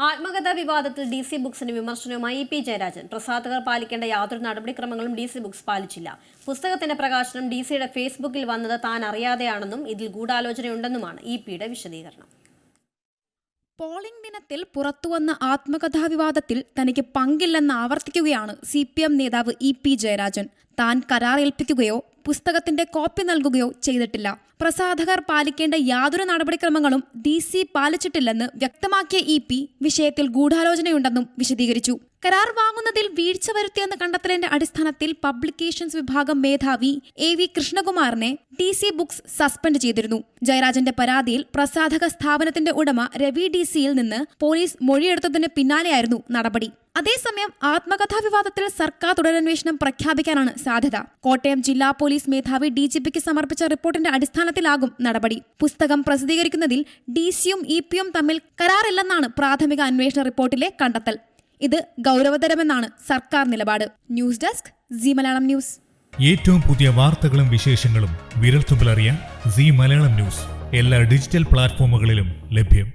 ആത്മകഥാ വിവാദത്തിൽ D C ബുക്സിന് വിമർശനവുമായി E P Jayarajan. പ്രസാധകർ പാലിക്കേണ്ട യാതൊരു നടപടിക്രമങ്ങളും ഡി സി ബുക്സ് പാലിച്ചില്ല. പുസ്തകത്തിന്റെ പ്രകാശനം ഡി സിയുടെ ഫേസ്ബുക്കിൽ വന്നത് താൻ അറിയാതെയാണെന്നും ഇതിൽ ഗൂഢാലോചനയുണ്ടെന്നുമാണ് ഇ പിയുടെ വിശദീകരണം. പോളിംഗ് ദിനത്തിൽ പുറത്തുവന്ന ആത്മകഥാ വിവാദത്തിൽ തനിക്ക് പങ്കില്ലെന്ന് ആവർത്തിക്കുകയാണ് സി പി എം നേതാവ് ഇ പി ജയരാജൻ. താൻ കരാർ ഏൽപ്പിക്കുകയോ പുസ്തകത്തിന്റെ കോപ്പി നൽകുകയോ ചെയ്തിട്ടില്ല. പ്രസാധകർ പാലിക്കേണ്ട യാതൊരു നടപടിക്രമങ്ങളും ഡി സി പാലിച്ചിട്ടില്ലെന്ന് വ്യക്തമാക്കിയ ഇ പി വിഷയത്തിൽ ഗൂഢാലോചനയുണ്ടെന്നും വിശദീകരിച്ചു. കരാർ വാങ്ങുന്നതിൽ വീഴ്ച വരുത്തിയെന്ന കണ്ടെത്തലിന്റെ അടിസ്ഥാനത്തിൽ പബ്ലിക്കേഷൻസ് വിഭാഗം മേധാവി എ വി കൃഷ്ണകുമാറിനെ ഡി സി ബുക്സ് സസ്പെൻഡ് ചെയ്തിരുന്നു. ജയരാജന്റെ പരാതിയിൽ പ്രസാധക സ്ഥാപനത്തിന്റെ ഉടമ രവി ഡി സിയിൽ നിന്ന് പോലീസ് മൊഴിയെടുത്തതിന് പിന്നാലെയായിരുന്നു നടപടി. അതേസമയം ആത്മകഥാ വിവാദത്തിൽ സർക്കാർ തുടരന്വേഷണം പ്രഖ്യാപിക്കാനാണ് സാധ്യത. കോട്ടയം ജില്ലാ പോലീസ് മേധാവി ഡി ജി പിക്ക് സമർപ്പിച്ച റിപ്പോർട്ടിന്റെ അടിസ്ഥാനത്തിലാകും നടപടി. പുസ്തകം പ്രസിദ്ധീകരിക്കുന്നതിൽ ഡി സിയും ഇ പിയും തമ്മിൽ കരാറില്ലെന്നാണ് പ്രാഥമിക അന്വേഷണ റിപ്പോർട്ടിലെ കണ്ടെത്തൽ. ഇത് ഗൗരവതരമെന്നാണ് സർക്കാർ നിലപാട്. News desk Zee Malayalam news. ഏറ്റവും പുതിയ വാർത്തകളും വിശേഷങ്ങളും വിരൽത്തുമ്പിലറിയാൻ സി മലയാളം ന്യൂസ്. എല്ലാ ഡിജിറ്റൽ പ്ലാറ്റ്ഫോമുകളിലും ലഭ്യം.